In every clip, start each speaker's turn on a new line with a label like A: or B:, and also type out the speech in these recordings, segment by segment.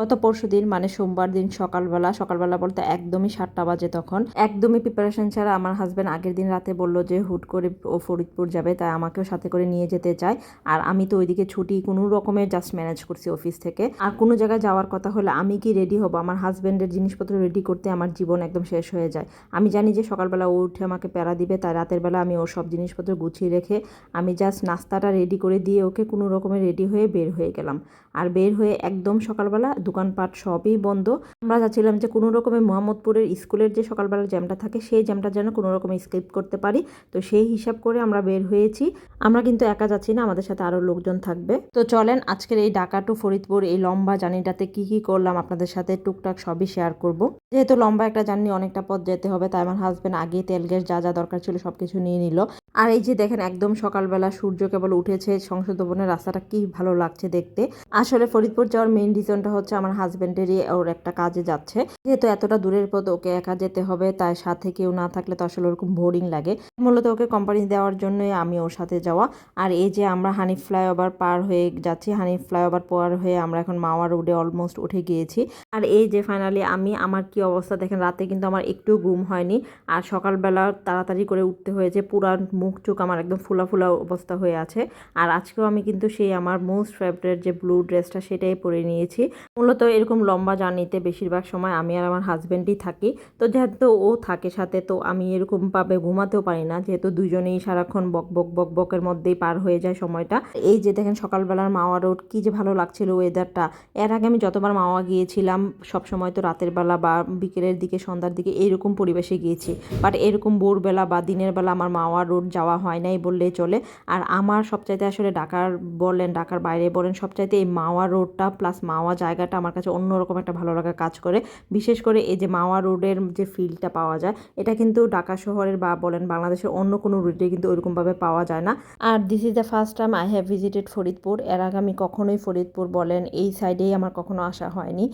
A: গত পরশু দিন মানে সোমবার দিন সকালবেলা সকালবেলা বলতে একদমই সাতটা বাজে তখন, একদমই প্রিপারেশন ছাড়া আমার হাজব্যান্ড আগের দিন রাতে বলল যে, হুট করে ও ফরিদপুর যাবে, তাই আমাকেও সাথে করে নিয়ে যেতে চায়। আর আমি তো ওইদিকে ছুটি কোনো রকমের জাস্ট ম্যানেজ করছি অফিস থেকে। আর কোনো জায়গায় যাওয়ার কথা হলে আমি কি রেডি হব? আমার হাজব্যান্ডের জিনিসপত্র রেডি করতে আমার জীবন একদম শেষ হয়ে যায়। আমি জানি যে, সকালবেলা ও উঠে আমাকে প্যারা দিবে, তাই রাতের বেলা আমি ওর সব জিনিসপত্র গুছিয়ে রেখে আমি জাস্ট নাস্তাটা রেডি করে দিয়ে ওকে কোনো রকমের রেডি হয়ে বের হয়ে গেলাম। আর বের হয়ে একদম সকালবেলা দোকানপাট সবই বন্ধ। আমরা যাচ্ছিলাম যে কোনো রকমের মোহাম্মদপুরের স্কুলের যে সকালবেলা জ্যামটা থাকে, সেই জ্যামটা যেন কোনো রকমে স্কিপ করতে পারি। তো সেই হিসাব করে আমরা বের হয়েছি। আমরা কিন্তু একা যাচ্ছি না, আমাদের সাথে আরও লোকজন থাকবে। তো চলেন আজকের এই ঢাকা টু ফরিদপুর এই লম্বা জার্নিটাতে কি কি করলাম আপনাদের সাথে টুকটাক সবই শেয়ার করব। যেহেতু লম্বা একটা জার্নি অনেকটা পথ যেতে হবে, তাই আমার হাজব্যান্ড আগে তেল, গ্যাস যা যা দরকার ছিল সব কিছু নিয়ে নিল। আর এই যে দেখেন একদম সকালবেলা সূর্য কেবল উঠেছে, সংসদ ভবনের রাস্তাটা কি ভালো লাগছে দেখতে। আসলে ফরিদপুর যাওয়ার মেইন রিজনটা হচ্ছে আমার হাজব্যান্ডেরই ওর একটা কাজে যাচ্ছে। যেহেতু এতটা দূরের পথ, ওকে একা যেতে হবে, তাই সাথে কেউ না থাকলে তো আসলে ওরকম বোরিং লাগে। মূলত ওকে কোম্পানি দেওয়ার জন্যই আমি ওর সাথে যাওয়া। আর এই যে আমরা হানি ফ্লাইওভার পার হয়ে যাচ্ছি হানি ফ্লাইওভার পার হয়ে আমরা এখন মাওয়া রোডে অলমোস্ট উঠে গিয়েছি। আর এই যে ফাইনালি আমি, আমার কি অবস্থা দেখেন, রাতে কিন্তু আমার একটু ঘুম হয়নি। আর সকালবেলা তাড়াতাড়ি করে উঠতে হয়েছে পুরা মুখ চোখ আমার একদম ফুলা ফুলা অবস্থা হয়ে আছে। আর আজকেও আমি কিন্তু সেই আমার মোস্ট ফেভারেট যে ব্লু ড্রেসটা সেটাই পরে নিয়েছি। মূলত এরকম লম্বা জার্নিতে বেশিরভাগ সময় আমি আর আমার হাজব্যান্ডই থাকি। তো যেহেতু ও থাকে সাথে, তো আমি এরকমভাবে ঘুমাতেও পারি না। যেহেতু দুজনেই সারাক্ষণ বক বক বক, বকের মধ্যেই পার হয়ে যায় সময়টা। এই যে দেখেন সকালবেলার মাওয়া রোড, কি যে ভালো লাগছিল ওয়েদারটা এর আগে আমি যতবার মাওয়া গিয়েছিলাম, সব সময় তো রাতের বেলা বা বিকেলের দিকে, সন্ধ্যার দিকে এইরকম পরিবেশে গিয়েছি। বাট এরকম ভোরবেলা বা দিনের বেলা আমার মাওয়া রোড যাওয়া হয় নাই বললেই চলে। আর আমার সবচাইতে আসলে ঢাকার বলেন, ঢাকার বাইরে বলেন, সবচাইতে এই মাওয়া রোডটা প্লাস মাওয়া জায়গাটা আমার কাছে অন্যরকম একটা ভালো লাগা কাজ করে। বিশেষ করে এই যে মাওয়া রোডের যে ফিলটা পাওয়া যায়, এটা কিন্তু ঢাকা শহরের বা বলেন বাংলাদেশের অন্য কোনো রুটে কিন্তু ওইরকমভাবে পাওয়া যায় না। আর this is the first time I have visited Faridpur. এর আগে আমি কখনোই ফরিদপুর বলেন এই সাইডেই আমার কখনো আসা হয়নি।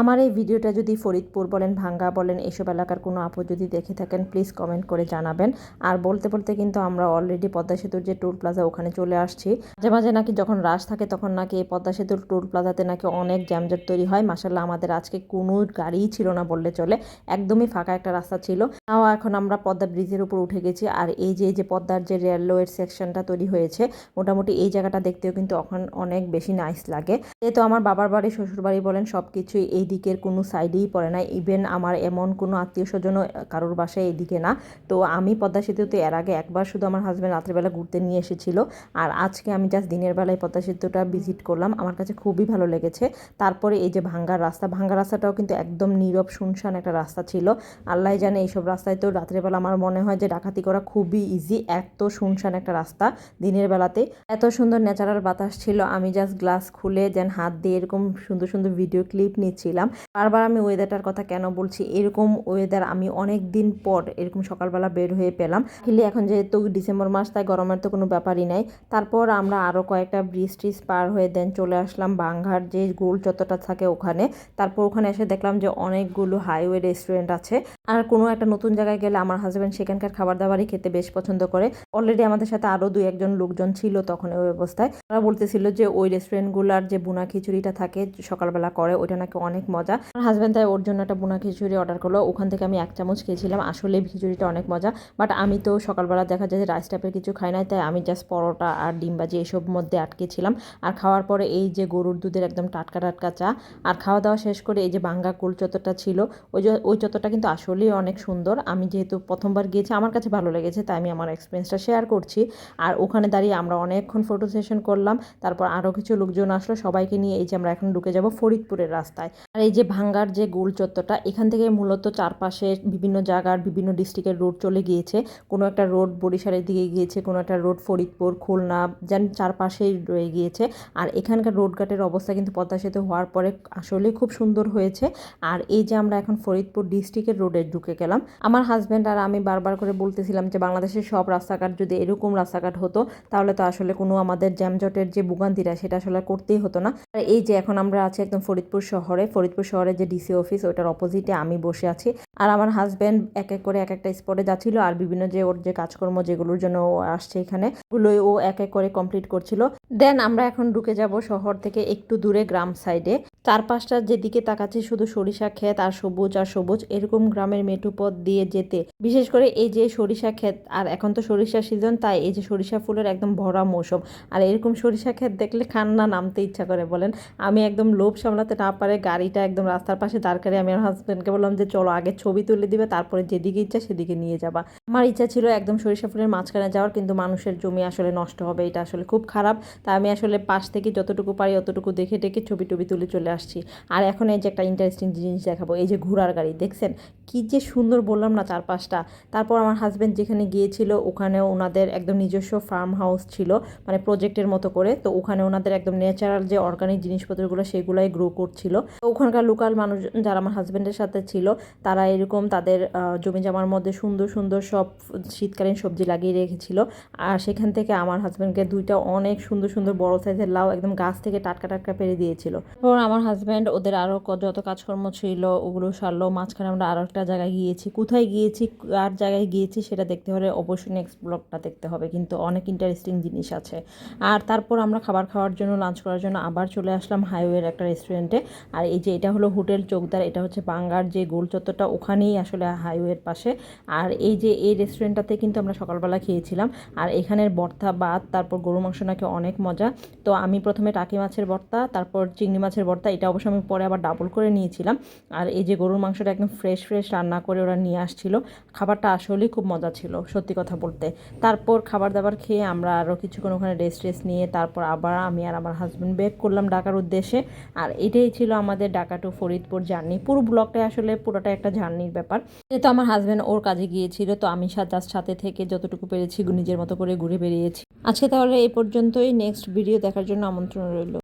A: আমার এই ভিডিওটা যদি ফরিদপুর বলেন, ভাঙ্গা বলেন, এসব এলাকার কোনো আপু যদি দেখে থাকেন প্লিজ কমেন্ট করে জানাবেন। আর বলতে বলতে কিন্তু আমরা অলরেডি পদ্মা সেতুর যে টোল প্লাজা ওখানে চলে আসছি। মাঝে মাঝে নাকি যখন রাশ থাকে, তখন নাকি এই পদ্মা সেতুর টোল প্লাজাতে নাকি অনেক জ্যামজট তৈরি হয়। মাসাল্লাহ আমাদের আজকে কোনো গাড়িই ছিল না বললে চলে। একদমই ফাঁকা একটা রাস্তা ছিল। তাও এখন আমরা পদ্মা ব্রিজের উপর উঠে গেছি। আর এই যে এই যে পদ্মার যে রেলওয়ের সেকশনটা তৈরি হয়েছে, মোটামুটি এই জায়গাটা দেখতেও কিন্তু এখন অনেক বেশি নাইস লাগে। যেহেতু আমার বাবার বাড়ি শ্বশুর বাড়ি বলেন সব কিছুই এই দিকের কোনো সাইডেই পড়ে না ইভেন আমার এমন কোনো আত্মীয় স্বজনও কারোর বাসায় এদিকে না। তো আমি পদ্মা সেতুতে এর আগে একবার শুধু আমার হাজব্যান্ড রাত্রেবেলা ঘুরতে নিয়ে এসেছিল। আর আজকে আমি জাস্ট দিনের বেলায় পদ্মা সেতুটা ভিজিট করলাম। আমার কাছে খুবই ভালো লেগেছে। তারপরে এই যে ভাঙ্গার রাস্তা, ভাঙ্গার রাস্তাটাও কিন্তু একদম নীরব, শুনশান একটা রাস্তা ছিল। আল্লাহ জানে এইসব রাস্তায় তো রাত্রেবেলা আমার মনে হয় যে ডাকাতি করা খুবই ইজি এত শুনশান একটা রাস্তা দিনের বেলাতে। এত সুন্দর ন্যাচারাল বাতাস ছিল। আমি জাস্ট গ্লাস খুলে যেন হাত দিয়ে এরকম সুন্দর সুন্দর ভিডিও ক্লিপ নিচ্ছিলাম বারবার আমি ওয়েদারটার কথা কেন বলছি? এরকম ওয়েদার আমি অনেক দিন পর এরকম সকালবেলা বের হয়ে পেলাম। হিলি এখন যেহেতু ডিসেম্বর মাস, তাই গরমের তো কোনো ব্যাপারই নাই। তারপর আমরা আরও কয়েকটা ব্রিজ ট্রিজ পার হয়ে দেন চলে আসলাম বাংঘার যে গোল চত্বরটা থাকে ওখানে। তারপর ওখানে এসে দেখলাম যে অনেকগুলো হাইওয়ে রেস্টুরেন্ট আছে। আর কোনো একটা নতুন জায়গায় গেলে আমার হাজব্যান্ড সেখানকার খাবার দাবারই খেতে বেশ পছন্দ করে। অলরেডি আমাদের সাথে আরও দুই একজন লোকজন ছিল তখন ওই অবস্থায়। তারা বলতেছিল যে ওই রেস্টুরেন্টগুলোর যে বুনা খিচুড়িটা থাকে সকালবেলা করে, ওইটা নাকি অনেক মজা। আমার হাজব্যান্ড তাই ওর জন্য একটা বুনা খিচুড়ি অর্ডার করল। ওখান থেকে আমি এক চামচ খেয়েছিলাম। আসলে খিচুড়িটা অনেক মজা। বাট আমি তো সকালবেলা দেখা যায় যে রাইস টাইপের কিছু খাই নাই, তাই আমি জাস্ট পরোটা আর ডিম বাজি এসব মধ্যে আটকেছিলাম। আর খাওয়ার পরে এই যে গরুর দুধের একদম টাটকা টাটকা চা, আর খাওয়া দাওয়া শেষ করে এই যে বাঙ্গা কুল চত্বরটা ছিল, ওই ওই চত্বরটা কিন্তু আসলেই অনেক সুন্দর। আমি যেহেতু প্রথমবার গিয়েছি, আমার কাছে ভালো লেগেছে, তাই আমি আমার এক্সপিরিয়েন্সটা শেয়ার করছি। আর ওখানে দাঁড়িয়ে আমরা অনেকক্ষণ ফটো সেশন করলাম, তারপর আরও কিছু লোকজন আসলো, সবাইকে নিয়ে এই যে আমরা এখন ঢুকে যাব ফরিদপুরের রাস্তায়। আর এই যে ভাঙ্গার যে গোল চত্বরটা, এখান থেকে মূলত চারপাশে বিভিন্ন জায়গার, বিভিন্ন ডিস্ট্রিক্টের রোড চলে গিয়েছে। কোনো একটা রোড বরিশালের দিকে গিয়েছে, কোনো একটা রোড ফরিদপুর, খুলনা, যেন চারপাশেই রয়ে গিয়েছে। আর এখানকার রোডঘাটের অবস্থা কিন্তু পদ্মা সেতু হওয়ার পরে আসলে খুব সুন্দর হয়েছে। আর এই যে আমরা এখন ফরিদপুর ডিস্ট্রিক্টের রোডে ঢুকে গেলাম। আমার হাজব্যান্ড আর আমি বারবার করে বলতেছিলাম যে, বাংলাদেশের সব রাস্তাঘাট যদি এরকম রাস্তাঘাট হতো, তাহলে তো আসলে কোনো আমাদের জ্যামজটের যে ভোগান্তিটা, সেটা আসলে করতেই হতো না। আর এই যে এখন আমরা আছি একদম ফরিদপুর শহরে ফরিদপুর শহরে যে ডিসি অফিস ওটার অপোজিটে আমি বসে আছি। আর আমার হাজব্যান্ড এক এক করে এক একটা স্পটে যাচ্ছিল আর বিভিন্ন যে ওর যে কাজকর্ম যেগুলোর জন্য ও আসছে এখানে, ওগুলোই ও এক এক করে কমপ্লিট করছিল। দেন আমরা এখন ঢুকে যাব শহর থেকে একটু দূরে গ্রাম সাইডে চারপাশটা যেদিকে তাকাচ্ছি শুধু সরিষা ক্ষেত আর সবুজ আর সবুজ এরকম গ্রামের মেঠু পথ দিয়ে যেতে। বিশেষ করে এই যে সরিষা ক্ষেত, আর এখন তো সরিষা সিজন, তাই এই যে সরিষা ফুলের একদম ভরা মৌসুম। আর এরকম সরিষা ক্ষেত দেখলে খান্না নামতে ইচ্ছা করে, বলেন। আমি একদম লোভ সামলাতে না পারে গাড়িটা একদম রাস্তার পাশে দাঁড় করে আমি আমার হাজব্যান্ডকে বললাম যে, চলো, আগে ছবি তুলে দিবে, তারপরে যেদিকে ইচ্ছা সেদিকে নিয়ে যাবা। আমার ইচ্ছা ছিল একদম সরিষা ফুলের মাঝখানে যাওয়ার, কিন্তু মানুষের জমি আসলে নষ্ট হবে, এটা আসলে খুব খারাপ। তাই আমি আসলে পাশ থেকে যতটুকু পারি, অতটুকু দেখে দেখে ছবি টবি তুলে চলে আসছি। আর এখন এই যে একটা ইন্টারেস্টিং জিনিস দেখাবো, এই যে ঘোড়ার গাড়ি, দেখছেন? কি যে সুন্দর বললাম না চারপাশটা তারপর আমার হাজব্যান্ড যেখানে গিয়েছিল, ওখানেও ওনাদের একদম নিজস্ব ফার্ম হাউস ছিল মানে প্রজেক্টের মতো করে। তো ওখানে ওনাদের একদম ন্যাচারাল যে অর্গানিক জিনিসপত্রগুলো, সেগুলাই গ্রো করছিল। তো ওখানকার লোকাল মানুষ, যারা আমার হাজব্যান্ডের সাথে ছিল, তারা এরকম তাদের জমি জামার মধ্যে সুন্দর সুন্দর সব শীতকালীন সবজি লাগিয়ে রেখেছিল। আর সেখান থেকে আমার হাজব্যান্ডকে দুইটা অনেক সুন্দর সুন্দর বড় সাইজের লাউ একদম গাছ থেকে টাটকা টাটকা পেরে দিয়েছিল। তারপর আমার হাজব্যান্ড ওদের আরও যত কাজকর্ম ছিল, ওগুলো সারলো। মাঝখানে আমরা আরও একটা জায়গায় গিয়েছি। কোথায় গিয়েছি আর জায়গায় গিয়েছি, সেটা দেখতে হলে অবশ্যই নেক্সট ব্লগটা দেখতে হবে। কিন্তু অনেক ইন্টারেস্টিং জিনিস আছে। আর তারপর আমরা খাবার খাওয়ার জন্য লাঞ্চ করার জন্য আবার চলে আসলাম হাইওয়ের একটা রেস্টুরেন্টে আর এই যে এটা হলো হোটেল চৌকদার, এটা হচ্ছে বাঙ্গার যে গোল চত্বরটা, ওখানেই আসলে হাইওয়ের পাশে। আর এই যে এই রেস্টুরেন্টটাতে কিন্তু আমরা সকালবেলা খেয়েছিলাম। আর এখানের বর্তা ভাত, তারপর গরু মাংস নাকি অনেক মজা। তো আমি প্রথমে টাকি মাছের ভর্তা, তারপর চিংড়ি মাছের ভর্তা এটা অবশ্য আমি পরে আবার ডাবল করে নিয়েছিলাম। আর এই যে গরুর মাংসটা একদম ফ্রেশ ফ্রেশ রান্না করে ওরা নিয়ে আসছিল। খাবারটা আসলেই খুব মজা ছিল, সত্যি কথা বলতে। তারপর খাবার দাবার খেয়ে আমরা আরও কিছুক্ষণ ওখানে রেস্ট রেস্ট নিয়ে তারপর আবার আমি আর আমার হাজব্যান্ড ব্যাক করলাম ঢাকার উদ্দেশ্যে। আর এটাই ছিল আমাদের ঢাকা টু ফরিদপুর জার্নি পুরো ব্লগটা আসলে পুরোটা একটা জার্নির ব্যাপার। যেহেতু আমার হাজব্যান্ড ওর কাজে গিয়েছিল, তো আমি জাস্ট সাথে থেকে যতটুকু পেরেছি, নিজের মতো করে ঘুরে বেরিয়েছি আজকে তাহলে এই পর্যন্তই। নেক্সট ভিডিও দেখার জন্য আমন্ত্রণ রইল।